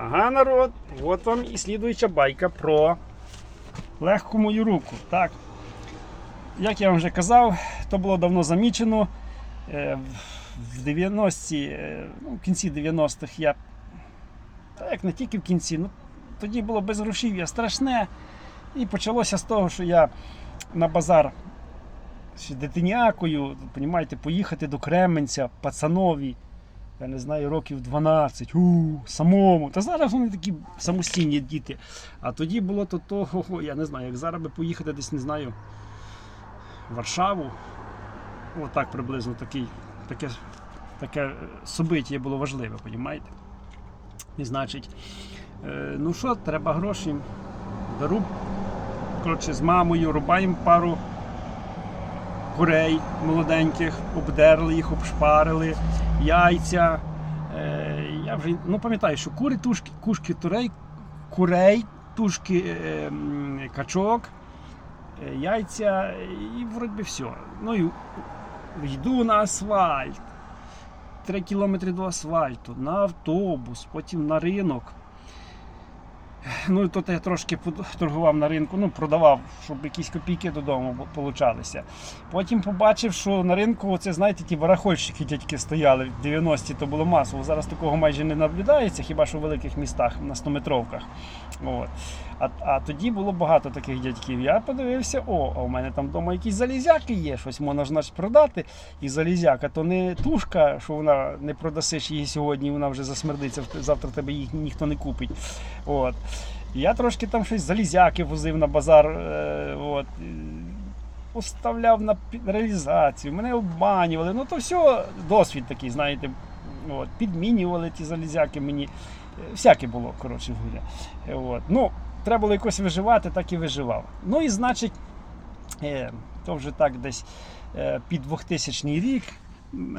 Ага, народ, от вам і слідуюча байка про легку мою руку. Так. Як я вам вже казав, то було давно замічено. Е, В 90-ті, е, ну, в кінці 90-х я. Та як не тільки в кінці, ну тоді було безгрошів'я страшне. І почалося з того, що я на базар ще дитинякою, поїхати до Кременця, пацанові, я не знаю, років 12, у, самому. Та зараз вони такі самостійні діти. А тоді було то того, я не знаю, як зараз би поїхати десь, не знаю, в Варшаву. Отак приблизно такий, таке, таке собиття було важливе, понімаєте? І значить, е, ну що, треба гроші. Беру коротше, з мамою, рубаємо пару курей молоденьких, обдерли їх, обшпарили, яйця. Е, я вже ну, пам'ятаю, що кури, тушки, кушки турей, курей, тушки е, качок, е, яйця і вроді все. Ну і йду на асфальт. Три кілометри до асфальту, на автобус, потім на ринок. Ну і тут я трошки торгував на ринку, ну продавав, щоб якісь копійки додому получалися. Потім побачив, що на ринку, оце, знаєте, ті барахольщики дядьки стояли в 90-ті, то було масово. Зараз такого майже не наблюдається, хіба що в великих містах на 100-метровках. От. А, а тоді було багато таких дядьків. Я подивився, о, а у мене там вдома якісь залізяки є, щось можна ж значить, продати. І залізяка, то не тушка, що вона не продасиш її сьогодні, вона вже засмердиться, завтра тебе їх ніхто не купить. От. Я трошки там щось залізяки возив на базар. Е, от. Поставляв на реалізацію, мене обманювали. Ну то все досвід такий, знаєте. От. Підмінювали ті залізяки мені. Е, Всяке було, коротше говоря. Е, От. Ну, треба було якось виживати, так і виживав. Ну і значить, е, то вже так десь е, під 2000 рік.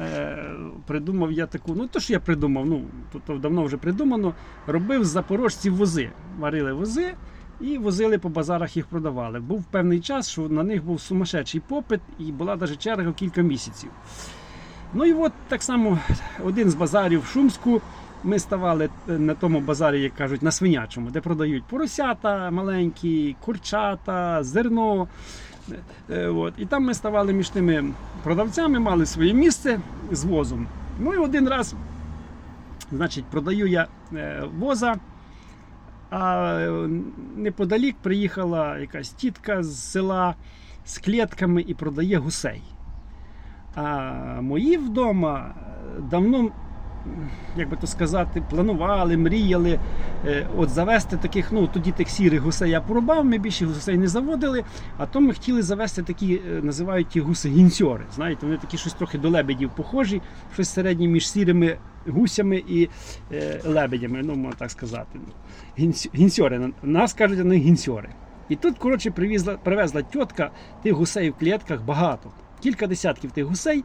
е, Придумав я таку, ну то що я придумав, ну то, то давно вже придумано. Робив з запорожців вози. Варили вози і возили по базарах їх продавали. Був певний час, що на них був сумасшедший попит, і була навіть черга кілька місяців. Ну і от так само один з базарів в Шумську. Ми ставали е, на тому базарі, як кажуть, на свинячому, де продають поросята маленькі, курчата, зерно. Е, От. І там ми ставали між тими продавцями, мали своє місце з возом. Ну і один раз, значить, продаю я е, воза, а е, неподалік приїхала якась тітка з села з клітками і продає гусей. А мої вдома е, давно, як би то сказати, планували, мріяли е, от завести таких, ну тоді тих сірих гусей я порубав, ми більше гусей не заводили, а то ми хотіли завести такі, е, називають ті гуси гінцьори. Знаєте, вони такі щось трохи до лебедів похожі, щось середнє між сірими гусями і е, лебедями, ну можна так сказати. Гінцьори. Нас кажуть, вони гінцьори. І тут, коротше, привезла, привезла тітка тих гусей в клітках багато. Кілька десятків тих гусей.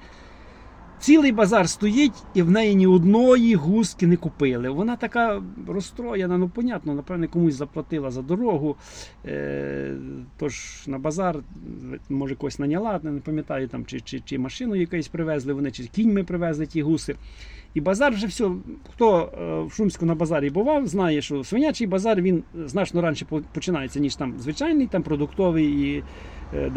Цілий базар стоїть, і в неї ні одної гуски не купили. Вона така розстроєна, ну понятно, напевне, комусь заплатила за дорогу. Е, тож на базар, може, когось наняла, не пам'ятаю, там, чи, чи, чи машину якусь привезли вони, чи кіньми привезли ті гуси. І базар вже все. Хто е, в Шумську на базарі бував, знає, що свинячий базар він значно раніше починається, ніж там звичайний, там продуктовий і е,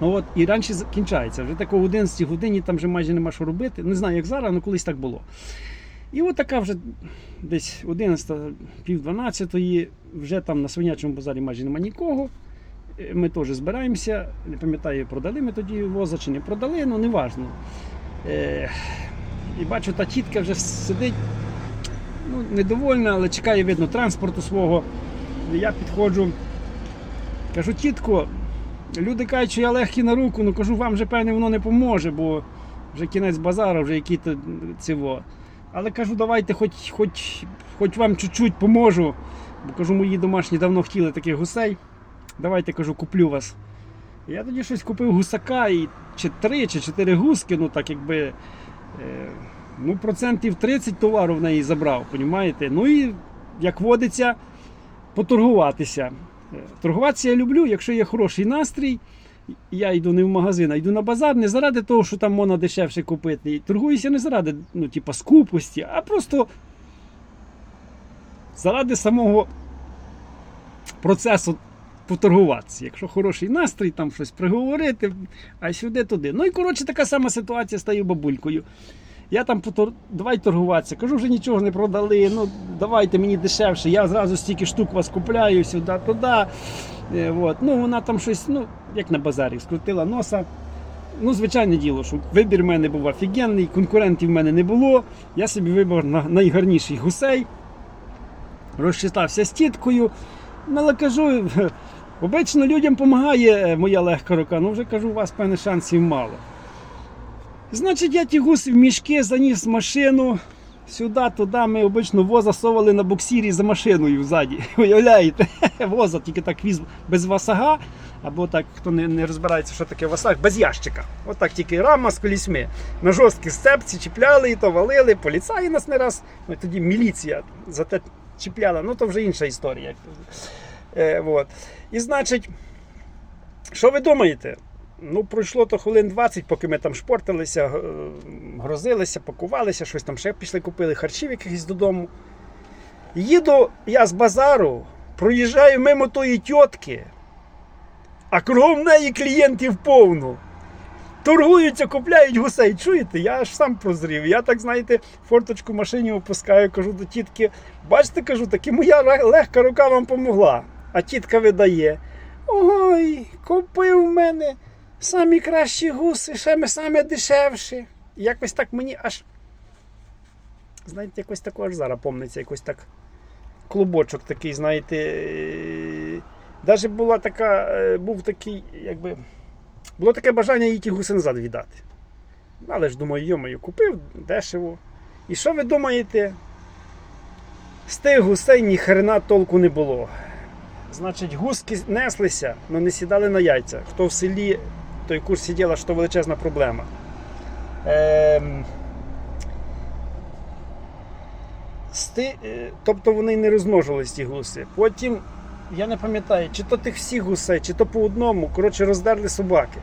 делахи. От, і раніше кінчається. Вже тако в 11 годині там вже майже нема що робити. Не знаю, як зараз, але колись так було. І от така вже десь 11, пів 12 вже там на свинячому базарі майже нема нікого. Е, Ми теж збираємося. Не пам'ятаю, продали ми тоді воза чи не продали, ну не важно. Е, і бачу, та тітка вже сидить, ну, недовольна, але чекає, видно, транспорту свого. Я підходжу, кажу, тітко, люди кажуть, що я легкий на руку, ну кажу, вам вже певне воно не поможе, бо вже кінець базару, вже які то цього. Але кажу, давайте хоч, хоч, хоч вам чуть-чуть поможу. Бо кажу, мої домашні давно хотіли таких гусей. Давайте кажу, куплю вас. Я тоді щось купив гусака і чи три, чи чотири гуски, ну так якби. Е, ну, процентів 30 товару в неї забрав, понімаєте? Ну і як водиться, поторгуватися. Торгуватися я люблю, якщо є хороший настрій. Я йду не в магазин, а йду на базар не заради того, що там можна дешевше купити. І торгуюся не заради ну, типа, скупості, а просто заради самого процесу поторгуватися. Якщо хороший настрій, там щось приговорити, а сюди туди. Ну і коротше, така сама ситуація стає бабулькою. Я там потор... давай торгуватися. Кажу, вже нічого не продали. Ну давайте мені дешевше. Я зразу стільки штук вас купляю сюди, туди. Е, от. Ну вона там щось, ну, як на базарі, скрутила носа. Ну, звичайне діло, що вибір в мене був офігенний, конкурентів в мене не було. Я собі вибрав на- найгарніший гусей, розчитався з тіткою. Ну, але кажу, обично людям допомагає моя легка рука, ну вже кажу, у вас певне шансів мало. Значить, я ті гуси в мішки заніс машину. Сюди, туди ми обично воза совали на буксирі за машиною ззаді. Уявляєте? Воза тільки так віз без васага, або так, хто не, не розбирається, що таке васаг, без ящика. Отак тільки рама з колісьми. На жорсткі сцепці чіпляли і то валили. Поліцаї нас не раз. Ну, тоді міліція за те чіпляла. Ну то вже інша історія. Е, от. І значить, що ви думаєте? Ну, пройшло то хвилин 20, поки ми там шпортилися, грозилися, пакувалися, щось там ще пішли, купили харчів якихось додому. Їду я з базару, проїжджаю мимо тої тітки, а кругом неї клієнтів повно. Торгуються, купляють гусей. Чуєте? Я аж сам прозрів. Я так, знаєте, форточку машині опускаю, кажу до тітки, бачите, кажу, таки моя легка рука вам помогла. А тітка видає. Ой, купив мене самі кращі гуси, ще ми самі дешевші. Якось так мені аж. Знаєте, якось також зараз помниться, якось так клубочок такий, знаєте. Навіть була така, е, був такий, якби. Було таке бажання їй ті гуси назад віддати. Але ж думаю, йомою, купив дешево. І що ви думаєте? З тих гусей ні хрена толку не було. Значить, гуски неслися, але не сідали на яйця. Хто в селі, той курс сиділа, що величезна проблема. Ем... Сти... е, Тобто вони не розмножились ті гуси. Потім, я не пам'ятаю, чи то тих всіх гусей, чи то по одному, коротше, роздерли собаки.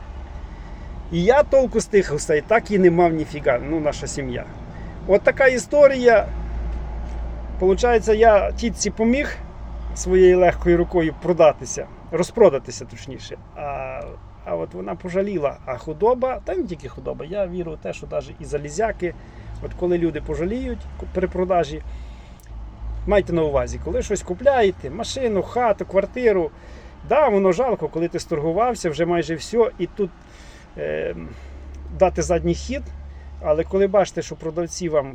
І я толку з тих гусей так і не мав ніфіга, ну, наша сім'я. От така історія. Получається, я тітці поміг своєю легкою рукою продатися, розпродатися точніше. А, а от вона пожаліла. А худоба, та не тільки худоба, я вірю в те, що навіть і залізяки, от коли люди пожаліють при продажі, майте на увазі, коли щось купляєте, машину, хату, квартиру, да, воно жалко, коли ти сторгувався, вже майже все, і тут е, дати задній хід. Але коли бачите, що продавці вам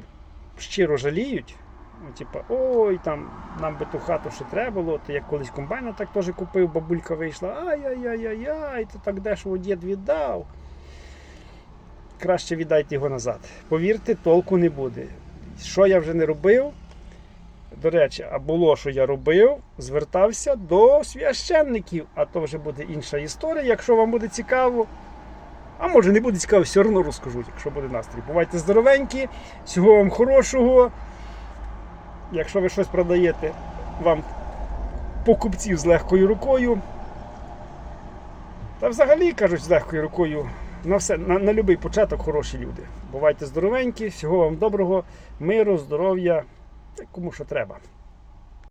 щиро жаліють, ну, типа, ой, там нам би ту хату ще треба було, то як колись комбайна так теж купив, бабулька вийшла, ай-яй-яй-яй, то так дешево дід віддав. Краще віддайте його назад. Повірте, толку не буде. Що я вже не робив? До речі, а було, що я робив, звертався до священників, а то вже буде інша історія, якщо вам буде цікаво. А може не буде цікаво, все одно розкажу, якщо буде настрій. Бувайте здоровенькі, всього вам хорошого. Якщо ви щось продаєте, вам покупців з легкою рукою. Та взагалі кажуть, з легкою рукою на все, на, на будь-який початок хороші люди. Бувайте здоровенькі, всього вам доброго, миру, здоров'я, кому що треба.